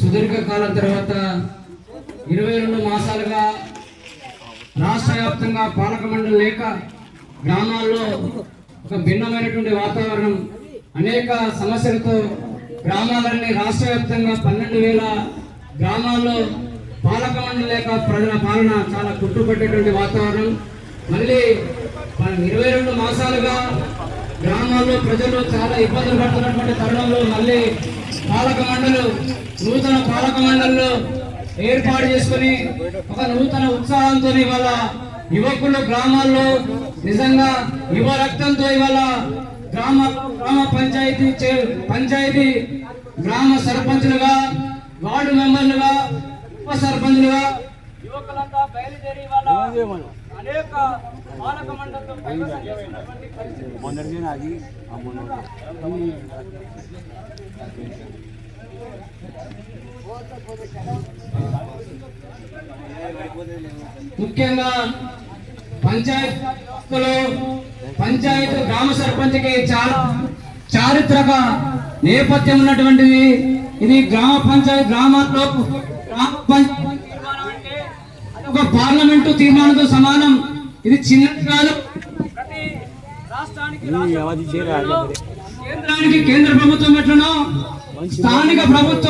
సుదీర్ఘ కాలం తర్వాత ఇరవై రెండు మాసాలుగా రాష్ట్ర వ్యాప్తంగా పాలక మండలి లేక గ్రామాల్లో ఒక భిన్నమైనటువంటి వాతావరణం అనేక సమస్యలతో గ్రామాలన్నీ రాష్ట్ర వ్యాప్తంగా పన్నెండు వేల గ్రామాల్లో పాలక మండలి లేక ప్రజల పాలన చాలా కుట్టుపట్టేటువంటి వాతావరణం. మళ్ళీ ఇరవై రెండు మాసాలుగా గ్రామాల్లో ప్రజలు చాలా ఇబ్బందులు పడుతున్నటువంటి తరుణంలో మళ్ళీ పాలక మండలు నూతన పాలక మండలిలో ఏర్పాటు చేసుకుని ఒక నూతన ఉత్సాహంతో ఇవాళ యువకులు గ్రామాల్లో నిజంగా యువ రక్తంతో ఇవాళ గ్రామ గ్రామ పంచాయతీ చే- పంచాయతీ గ్రామ సర్పంచులుగా వార్డు మెంబర్లుగా ఉప సర్పంచులుగా యువకులంతా బయలుదేరి అనేక పాలక మండలితో కైవసం చేస్తున్నటువంటి పరిస్థితి. మొన్నటిదే నాది ఆ మొన్న ముఖ్యంగా పంచాయతీ వ్యవస్థలో పంచాయతీ గ్రామ సర్పంచ్కి చాలా చారిత్రక నేపథ్యం ఉన్నటువంటిది. ఇది గ్రామ పంచాయతీ గ్రామాల్లో గ్రామ పంచాయతీ ఒక పార్లమెంటు తీర్మానంతో సమానం. ఇది చిన్నది కాదు. కేంద్రానికి కేంద్ర ప్రభుత్వం ఎట్లనో స్థానిక ప్రభుత్వం